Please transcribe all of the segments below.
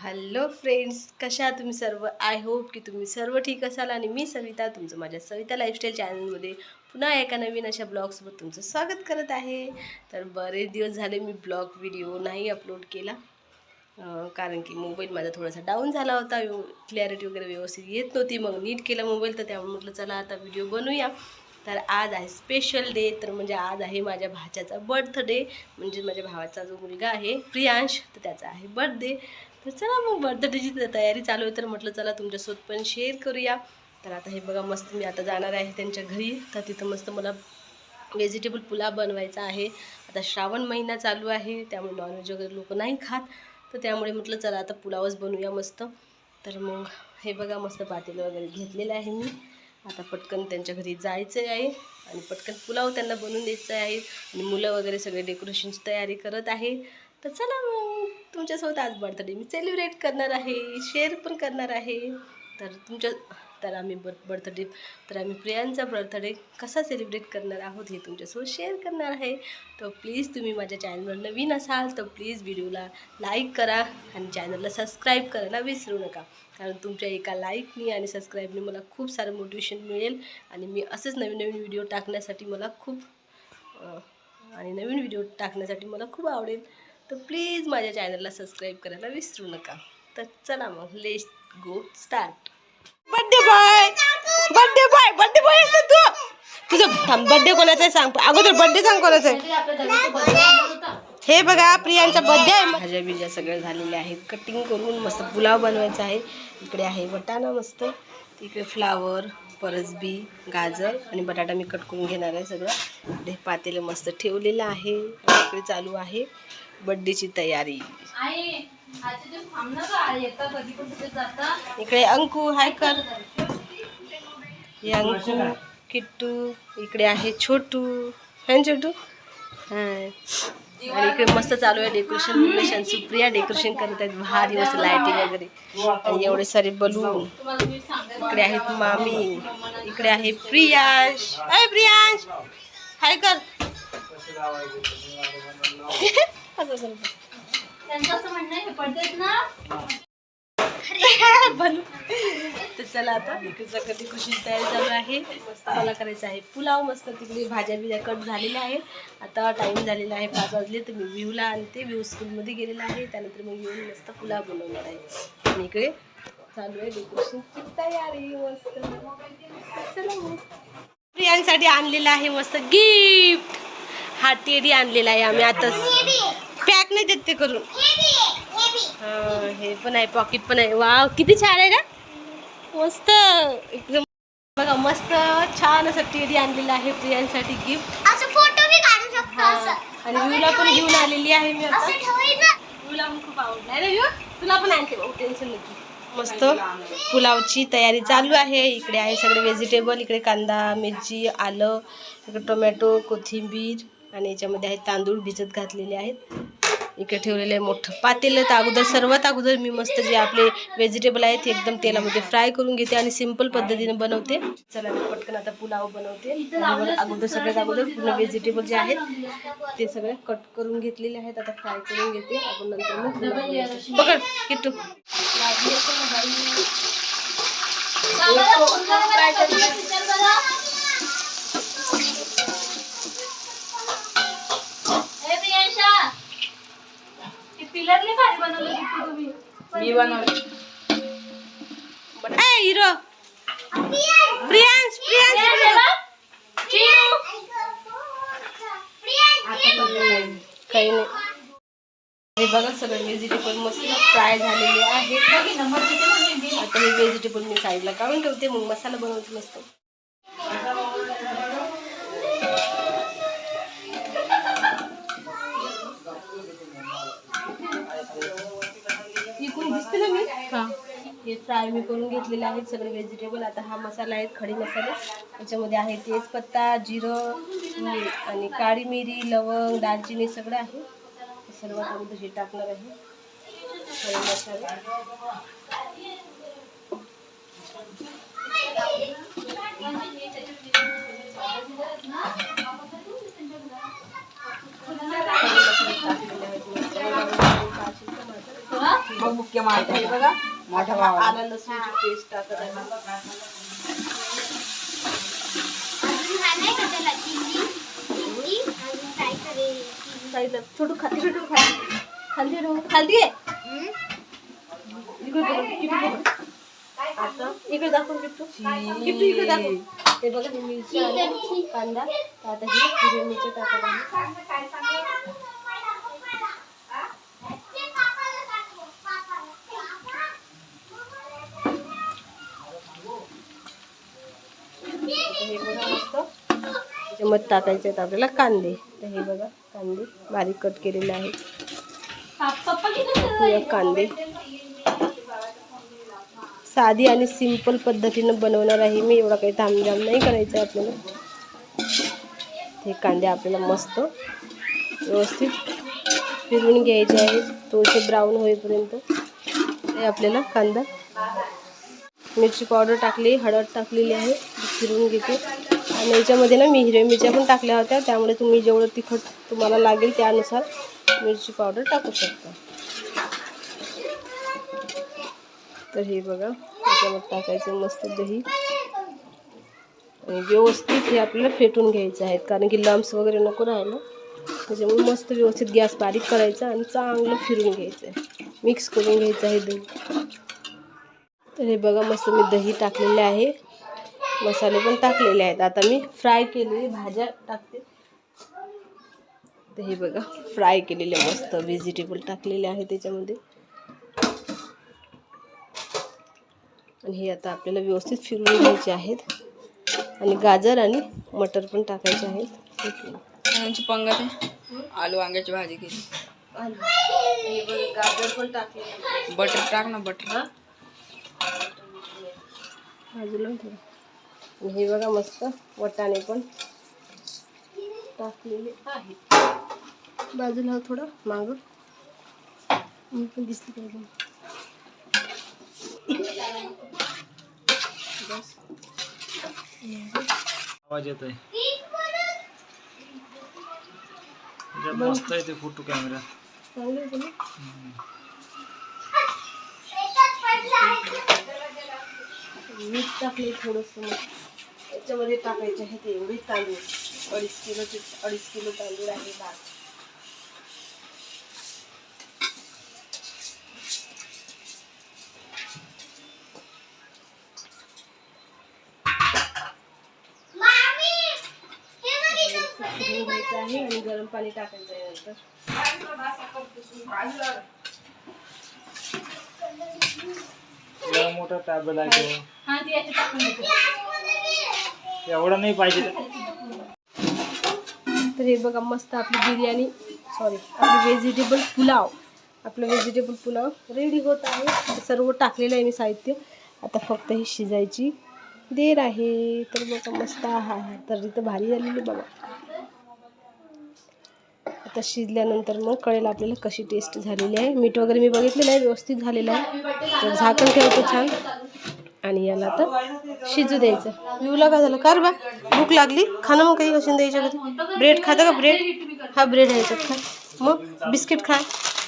Hello friends कशा तुम्ही सर्व? आय होप की तुम्ही सर्व ठीक असाल आणि मी सविता तुमचं माझ्या सविता लाईफस्टाईल चॅनलमध्ये पुन्हा एका नवीन अशा ब्लॉगसोबत तुमचं स्वागत करत आहे. तर बरेच दिवस झाले मी ब्लॉग व्हिडिओ नाही अपलोड केला. कारण की मोबाईल माझा थोडासा डाऊन झाला होता. क्लॅरिटी वगैरे व्यवस्थित येत नव्हती. मग नीट केला मोबाईल तर त्यामुळे म्हटलं चला आता व्हिडिओ बनवूया. तर आज आहे स्पेशल डे तर म्हणजे आज आहे माझ्या भाच्याचा बर्थडे म्हणजे माझ्या भावाचा जो मुलगा आहे प्रियांश तर त्याचा आहे बर्थडे तर चला मग बर्थडेची तयारी चालू आहे. तर म्हटलं चला तुमच्यासोबत पण शेअर करूया. तर आता हे बघा मस्त मी आता जाणार आहे त्यांच्या घरी. तर तिथं मस्त मला व्हेजिटेबल पुलाव बनवायचा आहे. आता श्रावण महिना चालू आहे त्यामुळे नॉनव्हेज वगैरे लोक नाही खात. तर त्यामुळे म्हटलं चला आता पुलावच बनवूया मस्त. तर मग हे बघा मस्त पातेलं वगैरे घेतलेलं आहे मी. आता पटकन त्यांच्या घरी जायचं आहे आणि पटकन पुलाव त्यांना बनवून द्यायचं आहे. आणि मुलं वगैरे सगळे डेकोरेशनची तयारी करत आहे. तर चला मग तुमच्यासोबत आज बर्थडे मी सेलिब्रेट करणार आहे शेअर पण करणार आहे. तर तुमच्या तर आम्ही बर बर्थडे तर आम्ही प्रियांचा बर्थडे कसा सेलिब्रेट करणार आहोत हे तुमच्यासोबत शेअर करणार आहे. तर प्लीज तुम्ही माझ्या चॅनलवर नवीन असाल तर प्लीज व्हिडिओला लाईक करा आणि चॅनलला सबस्क्राईब करायला विसरू नका. कारण तुमच्या एका लाईकनी आणि सबस्क्राईबने मला खूप सारं मोटिवेशन मिळेल आणि मी असंच नवीन नवीन व्हिडिओ टाकण्यासाठी मला खूप आणि नवीन व्हिडिओ टाकण्यासाठी मला खूप आवडेल. तर प्लीज माझ्या चॅनलला सबस्क्राईब करायला विसरू नका. तर चला मग let go start birthday boy birthday boy birthday boy असतो तू? तुझं थांब बर्थडे कोणाचा आहे सांग. अगोदर बर्थडे सांग कोणाचा आहे. हे बघा प्रियांचा बर्थडे आहे. भाज्या बिज्या सगळ्या झालेल्या आहेत. कटिंग करून मस्त पुलाव बनवायचा आहे. इकडे आहे वटाणा मस्त. इकडे फ्लावर परसबी गाजर आणि बटाटा मी कट करून घेणार आहे सगळं. इकडे पातेलं मस्त ठेवलेलं आहे. इकडे चालू आहे बर्थडेची तयारी. इकडे अंकू हाय कर. हे अंकू किट्टू इकडे आहे छोटू. है ना छोटू? हाय. आणि इकडे मस्त चालू आहे डेकोरेशन विकोरेशन सुप्रिया डेकोरेशन करत आहेत. भारी मस्त लायटिंग वगैरे. आणि एवढे सारे बलून इकडे आहेत मामी. इकडे आहे प्रियांश. अय प्रियांश! हाय कर. असं. करतो. बनू. तर चला आता इकडचा कधी खुशी तयारी चालू आहे. मस्त मला करायचं आहे पुलाव मस्त तिकडे भाज्या बिज्या कट झालेल्या आहेत. आता टाईम झालेला आहे पाच वाजले तर मी व्ह्यूला आणते. व्ह्यू स्कूलमध्ये गेलेला आहे त्यानंतर मग येऊन मस्त पुलाव बनवणार आहे. आणि इकडे चालू आहे डेकोरेशनची तयारी मस्त. चला मग. प्रियांसाठी आणलेलं आहे मस्त गिफ्ट हा टेडी आणलेला आहे आम्ही आताच. पॅक नाही देत ते करून. हा, हे पण आहे पॉकेट पण आहे. वाव किती छान आहे ना? मस्त. एकदम बघा मस्त छान असं टेडी आणलेलं आहे प्रियांसाठी गिफ्ट असं फोटो बी काढू शकतो असं. आणि व्ह्यूला पण घेऊन आलेली आहे मी आता. असं ठेवायचं. तुला पण खूप आवडला. आहे ना व्ह्यू तुला पण आणते भाऊ टेन्शन नको. मस्त. पुलावची तयारी चालू आहे. इकडे आहे सगळे व्हेजिटेबल इकडे कांदा मिरची आलं इकडे टोमॅटो कोथिंबीर. आणि याच्यामध्ये आहे तांदूळ भिजत घातलेले आहेत. इकडे ठेवलेलं आहे मोठं पातेलं तर अगोदर सर्वात अगोदर मी मस्त जे आपले व्हेजिटेबल आहेत ते एकदम तेलामध्ये फ्राय करून घेते आणि सिंपल पद्धतीने बनवते. चला मी पटकन आता पुलाव बनवते. अगोदर सगळ्यात अगोदर पूर्ण व्हेजिटेबल जे आहेत ते सगळे कट करून घेतलेले आहेत. आता फ्राय करून घेते. आपण नंतर मग मी बनवली. ए हिरो. प्रियांश प्रियांश. काही नाही. हे बघा सगळे व्हेजिटेबल मस्त फ्राय झालेले आहेत. आता हे व्हेजिटेबल मी साईडला काढून ठेवते मग मसाला बनवते मस्त. हे फ्राय मी करून घेतलेले आहेत सगळे व्हेजिटेबल आता हा मसाला आहेत खडे मसाले. याच्यामध्ये आहे तेजपत्ता जिरं आणि काळी मिरी लवंग दालचिनी सगळं आहे. सर्व अगोदर हे टाकणार आहे. मसाला. मुख्य मार्ग बघा. मोठ्या भावाला. आला लसूणची पेस्ट टाकत आहे छोटू खाली छोटू खाली खाली खाली. आता? इकडे दाखव किट्टू किट्टू इकडे दाखव. हे बघा मिरची कांदा. आता ही हिरवी मिरची टाकत आहे हे बघा मस्त. त्याच्यामध्ये टाकायचे आहेत आपल्याला कांदे. तर हे बघा कांदे बारीक कट केलेले आहेत. कांदे. साधी आणि सिंपल पद्धतीनं बनवणार आहे मी. एवढा काही थांबजाम नाही करायचं आहे आपल्याला. हे कांदे आपल्याला मस्त व्यवस्थित फिरवून घ्यायचे आहेत. थोडेसे ब्राऊन होईपर्यंत हे आपल्याला कांदा. मिरची पावडर टाकली हळद टाकलेली आहे. फिरवून घेते. आणि याच्यामध्ये ना मी हिरव्या मिरच्या पण टाकल्या होत्या. त्यामुळे तुम्ही जेवढं तिखट तुम्हाला लागेल त्यानुसार मिरची पावडर टाकू शकता. तर हे बघा त्याच्यामध्ये टाकायचं मस्त दही. आणि व्यवस्थित हे आपल्याला फेटून घ्यायचं आहे. कारण की लम्स वगैरे नको राहायला. त्याच्यामुळे मस्त व्यवस्थित गॅस बारीक करायचा आणि चांगलं फिरून घ्यायचं आहे. मिक्स करून घ्यायचं आहे दही तर हे बघा मस्त मी दही टाकलेले आहे. मसाले पण टाकलेले आहेत. आता मी फ्राय केलेली भाज्या टाकते. तर हे बघा फ्राय केलेले मस्त व्हेजिटेबल टाकलेले आहे त्याच्यामध्ये. आणि हे आता आपल्याला व्यवस्थित फिरवून घ्यायचे आहेत. आणि गाजर आणि मटर पण टाकायचे आहेत. यांची पंगत आहे. आलू वांग्याची भाजी केली. गाजर पण टाकले बटर टाक ना बटर. बाजूला. आणि हे बघा मस्त वटाणे पण टाकलेले आहेत. बाजूला थोडं माग. मी पण दिसली पाहिजे आवाज येतोय. त्याच्यात मस्त आहे ते फोटो कॅमेरा. चांगलं होतं ना मीठ टाकले थोडंसं मग. याच्यामध्ये टाकायचे आहे ते एवढे तांदूळ. अडीच किलोचे अडीच किलो तांदूळ आहे भात आहे आणि गरम पाणी टाकायचं आहे नंतर. एवढा मोठा टॅबल आहे तो. एवढं नाही पाहिजे. तर हे बघा मस्त आपली बिर्याणी सॉरी आपली व्हेजिटेबल पुलाव. आपलं व्हेजिटेबल पुलाव रेडी होत आहे. सर्व टाकलेलं आहे मी साहित्य. आता फक्त ही शिजायची देर आहे. तर बघा मस्त हा तर इथं भारी झालेली बघा. आता शिजल्यानंतर मग कळेल आपल्याला कशी टेस्ट झालेली आहे. मीठ वगैरे मी बघितलेलं आहे व्यवस्थित झालेलं आहे. तर झाकण ठेवतो छान. आणि याला आता शिजू द्यायचं. विवला काय झालं? कर बा भूक लागली. खाणं मग काही कशी द्यायच्या कधी ब्रेड खाता का ब्रेड? हा ब्रेड आहे खा. मग बिस्किट खा.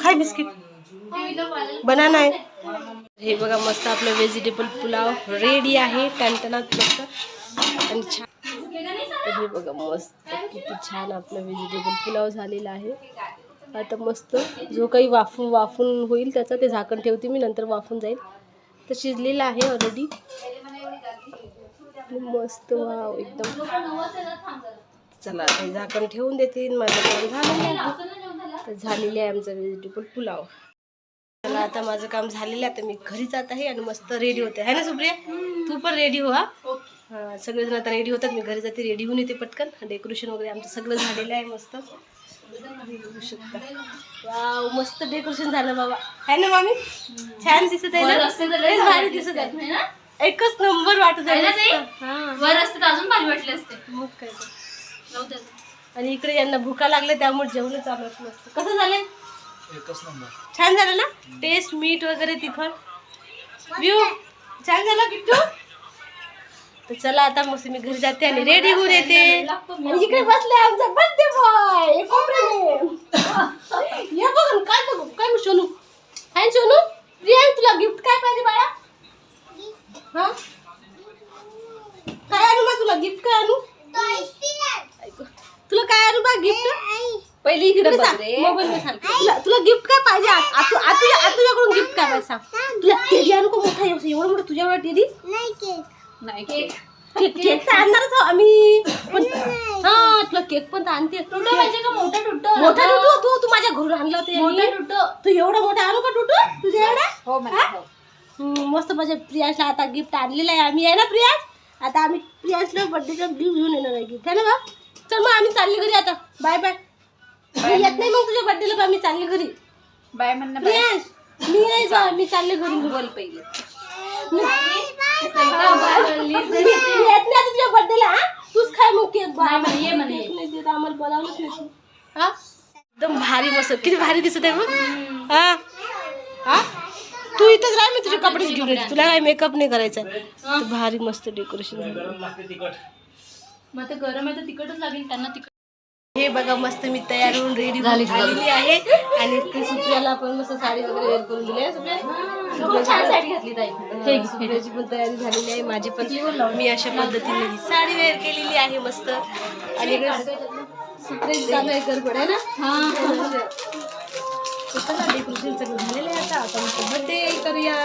खाय बिस्किट. बनाना आहे. हे बघा मस्त आपलं व्हेजिटेबल पुलाव रेडी आहे. टणटणात मस्त. आणि छान हे बघा मस्त. किती छान आपलं व्हेजिटेबल पुलाव झालेला आहे. आता मस्त जो काही वाफून वाफून होईल त्याचं ते झाकण ठेवते मी नंतर वाफून जाईल. तर शिजलेलं आहे ऑलरेडी मस्त वाव एकदम. चला आता झाकण ठेवून देते माझं काम झालं. तर झालेले आहे आमचं व्हेजिटेबल पुलाव. चला आता माझं काम झालेलं आहे आता मी घरी जात आहे आणि मस्त रेडी होते. आहे ना सुप्रिया? तू पण रेडी हो हा? सगळेजण आता रेडी होतात. मी घरी जाते रेडी होऊन येते पटकन. डेकोरेशन वगैरे आमचं सगळं झालेलं आहे मस्त. बघू शकता वाव मस्त डेकोरेशन झालं बाबा. आहे ना मामी? छान दिसत आहे ना? लयच भारी दिसत आहे. एकच नंबर वाटत आहे मस्त. हा. वर असते तर अजून भारी वाटले असते. मग काय तर. जाऊ दे. आणि इकडे यांना भुका लागले त्यामुळे जेवण चालू आहे मस्त. कसं एकच नंबर. छान झालं ना? टेस्ट मीठ वगैरे तिखट व्ह्यू छान झाला बिट्टू तर चला आता मस्त मी घरी जाते आणि रेडी होऊन येते. इकडे बसले आमचा. बर्थडे बॉय ये बघ ना, काय बघ काय मग सोनू. हाय सोनू प्रिया तुला गिफ्ट काय पाहिजे बाळा? हा? काय आणू मग तुला? गिफ्ट काय आणू? तुला काय आणू बा गिफ्ट पहिली इकडे मोबाईल सांग. तुला तुला गिफ्ट काय पाहिजे? आ- आतू आतू आतूच्याकडून गिफ्ट काय पाहिजे सांग. तुला टेडी आणू का मोठा? एवढं एवढं मोठं तुझ्या एवढा टेडी नाही केक. केक. केक तर आणणारच आहो आम्ही. पण हा तुला केक पण तर आणते. टुटो पाहिजे का? मोठा टुटो मोठा टुटू तू तू माझ्या घरून आणला मोठा होता टुटो तू एवढा मोठा आणू का टुटू तुझ्या एवढा? हो हो. हम्म, मस्त माझ्या प्रियांशला आता गिफ्ट आणलेलं आहे. आम्ही आहे ना प्रियांश? आता आम्ही प्रियांशला बर्थडेचा गिफ्ट घेऊन येणार आहे. गिफ्ट आहे ना बा चल मग आम्ही चालले घरी आता. बाय बाय मी येत नाही मग तुझ्या बर्थडेला बा मी चालले घरी. बाय म्हणणं बाय प्रियांश मी नाही जा मी चालले घरी बोल पहिले. तुझ्या बर्थडेला हा तूच खाय मग केक देत आम्हाला बोलावलंच नाही हा एकदम भारी मस्त किती भारी दिसत आहे मग हा हा तू इथंच राह मी तुझे कपडेच घेऊन येते तुला काय मेकअप नाही करायचा भारी मस्त डेकोरेशन मग ते गरम आहे तर तिकटच लागेल त्यांना तिकट हे बघा मस्त मी तयार होऊन रेडी झालेली आहे. आणि इकडे सुप्रियाला पण मस्त साडी वगैरे वेअर करून दिली आहे. सुप्रिया खूप छान साडी घातली ताई. सुप्रियाची पण तयारी झालेली आहे. माझी पण मी अशा पद्धतीने ही साडी वेअर केलेली आहे मस्त. आणि चालू आहे गडबड आहे ना? डेकोरेशन सगळं झालेलं आहे आता. आता मस्त बर्थडे करूया.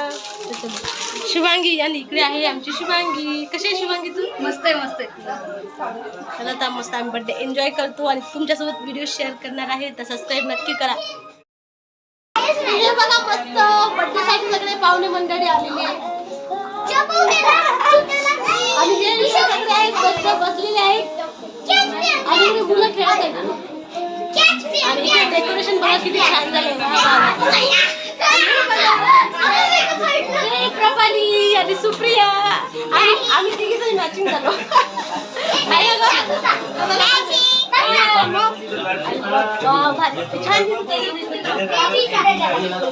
शिवांगी आणि इकडे आहे आमची शिवांगी कशी आहे शिवांगी तू? मस्त आहे मस्त आहे. तर आता मस्त आम्ही बर्थडे एन्जॉय करतो आणि तुमच्यासोबत व्हिडिओ शेअर करणार आहे. तर सबस्क्राईब नक्की करा. बघा मस्त बर्थडे साठी सगळे पाहुणे मंडळी आलेले आहे आणि इथे सगळे आहेत मस्त बसलेले आहेत. आणि इकडे मुलं खेळत आहेत. आणि इथे डेकोरेशन बघा किती छान झालं हे प्रभाली आणि सुप्रिया आणि आम्ही तिघी जण मॅचिंग झालो आहे का गं? वा, भारी. छान दिसतंय.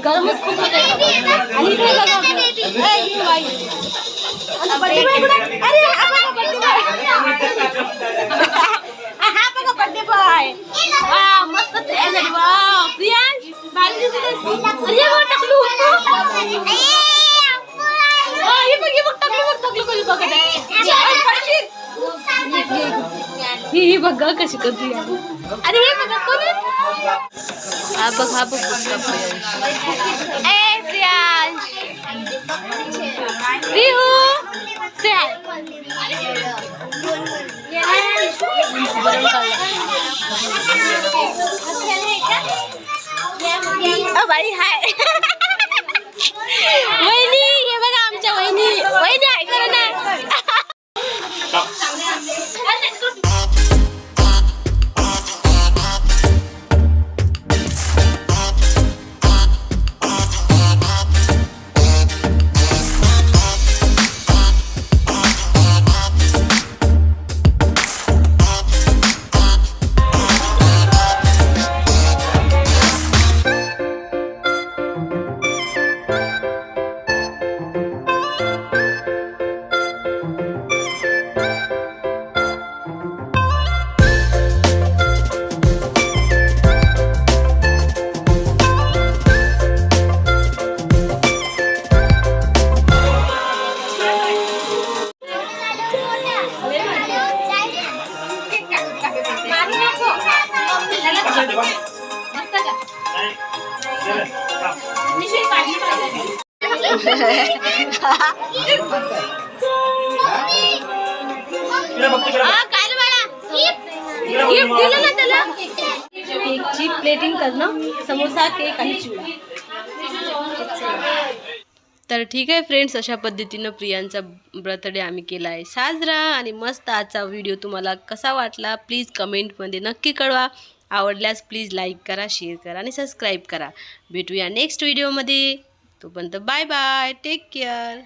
गरमच खूप होत आणि इकडे बघा आपलं. ए, इकडे बाई. आणि birthday boy कुठे? अरे हा बघा birthday boy. हा बघा birthday boy. वा, मस्त तयार झाली. वा, प्रियांश, भारी दिसत आहेस. अरे वा, टकलू. वा, हे बघ, हे बघ, ही ही कशी करते. अरे हे बघा कोण हा बघ हा बघ ए रिहू. से हाय. बरं काढलं. अ, बाई हाय वहिनी हे बघा आमच्या वहिनी वहिनी आहे खरं ना गिफ्ट दिलं ना त्याला? केकची प्लेटिंग करणं समोसा केक आणि चिवडा. तर ठीक आहे फ्रेंड्स अशा पद्धतीनं प्रियांचा बर्थडे आम्ही केला आहे. साजरा आणि मस्त आजचा व्हिडिओ तुम्हाला कसा वाटला प्लीज कमेंटमध्ये नक्की कळवा. आवडल्यास प्लीज लाईक करा शेअर करा आणि सबस्क्राईब करा. भेटूया नेक्स्ट व्हिडिओमध्ये तोपर्यंत बाय बाय टेक केअर